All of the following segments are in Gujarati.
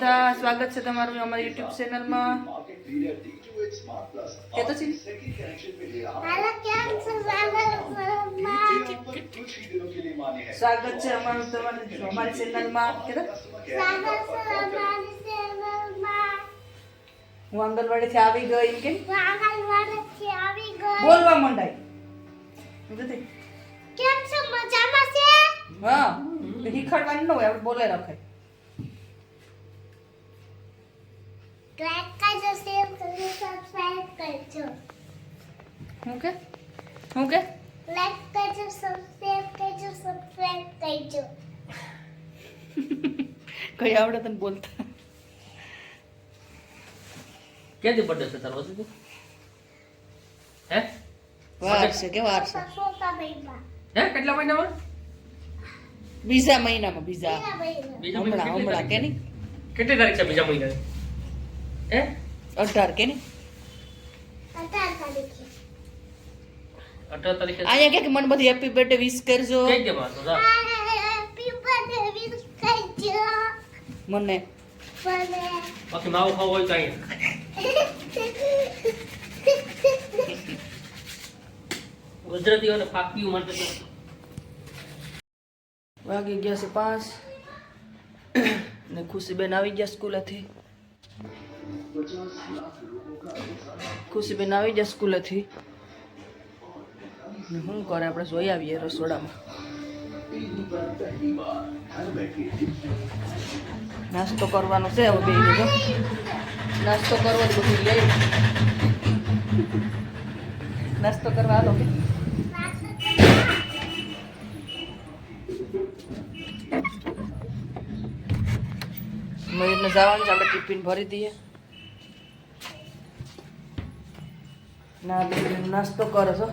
બધા સ્વાગત છે તમારું અમારી યુટ્યુબ ચેનલમાં કે તો છે? સ્વાગત છે અમારું તમારી અમારી ચેનલમાં હું આંગણવાડીથી આવી ગઈ કે બોલવા મંડાઈ કેમ છો? મજામાં છે? હા શીખવાડવાનું ન હોય આપણે બોલે રખાય લાઈક કરજો શેર કરજો સબસ્ક્રાઇબ કરજો. હું કે લાઈક કરજો સબસ્ક્રાઇબ કરજો સબસ્ક્રાઇબ કરજો. કઈ આવડે તને બોલતા? ક્યાંથી બર્થડે છે તારો હજી? હે? વાર છે કે વાર છે? હે કેટલા મહિનામાં? બીજા મહિનામાં બીજા. બીજા મહિના બીજા હમણાં હમણાં કે નહીં? કેટલી તારીખ છે બીજા મહિના હે? અઢાર કે નહીં અઢાર તારીખે. અહીંયા કે મને બધી હેપી બર્થડે વિશ કરજો. કઈ દે માં તો જા. હેપી બર્થડે વિશ કરજો. મને. બાકી માવો ખાવો હોય તો અહીંયા. ગુજરાતીઓને ફાક્યું માટે વાગી ગયા છે પાંચ. ને ખુશીબેન આવી ગયા સ્કૂલેથી. ખુશીબેન આવી ગયા સ્કૂલેથી ને શું કરે? આપણે જોઈ આવીએ રસોડામાં. નાસ્તો કરવાનો છે હવે બે જો નાસ્તો કરવો તો બધું લઈ. નાસ્તો કરવા હાલો કે? મયુરને જવાનું છે, આપણે ટિફિન ભરી દઈએ. ના નાસ્તો કરો છો?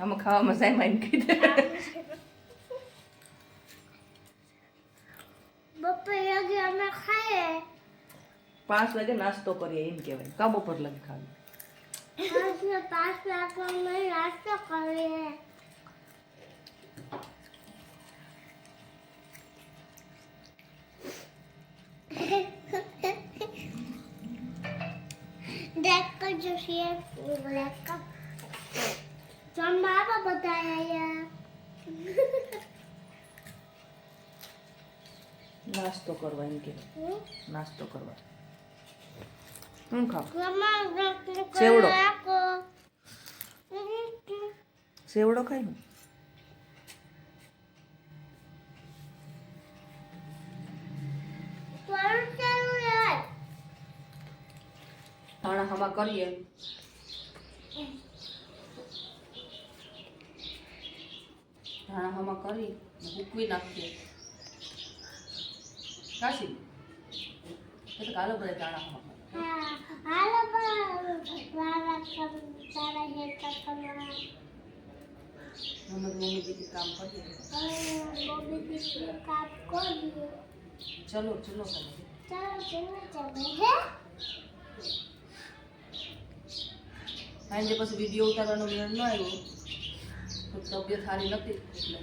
આમાં ખાવામાં સાહેબ આવીને કીધે. બપોર વાગે અમે ખાઈએ. પાંચ વાગે નાસ્તો કરીએ એમ કહેવાય. કા બપોર લગી ખાવી પાંચ ને પાંચ વાગે અમે નાસ્તો કરીએ દેખ કરજો શેર દેખ કર જમવા બધા આયા. નાસ્તો કરવા એમ કે? નાસ્તો કરવા. હું ખાવ? સેવડો. સેવડો ખાય ને હમા કરીએ. ધાણા હમા કરી ઉકવી નાખીએ. કાશી કાલો બધા ધાણા હમા કરે. હા હાલો પણ વારા કર તારા હેર કપડા અમે તો મમ્મી દીદી કામ કરીએ મમ્મી દીકરી કાપ કરીએ ચલો ચલો તમે ચાલો ચલો ચાલો હે સાંજે પછી વીડિયો ઉતારવાનો મેળ ન આવ્યો તો તબિયત સારી નથી એટલે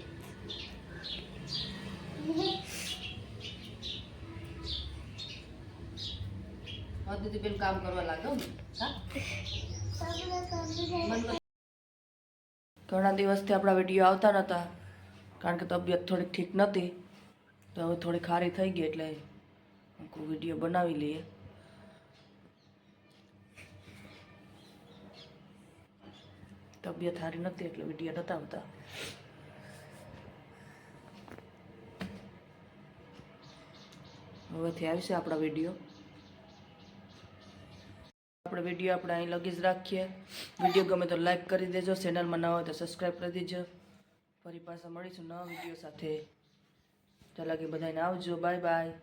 દીદી બેન કામ કરવા લાગ્યો ઘણા દિવસથી આપણા વીડિયો આવતા નહોતા કારણ કે તબિયત થોડીક ઠીક નહોતી તો હવે થોડી ખારી થઈ ગઈ એટલે વીડિયો બનાવી લઈએ. તબિયત સારી નથી એટલે વીડિયો નહોતા આવતા. હવેથી આવશે આપણા વીડિયો. આપણે વીડિયો આપણે અહીં લગી જ રાખીએ. વીડિયો ગમે તો લાઈક કરી દેજો. ચેનલમાં ન હોય તો સબસ્ક્રાઈબ કરી દેજો. ફરી પાછા મળીશું નવા વીડિયો સાથે. ચાલો કે બધાને આવજો. Bye bye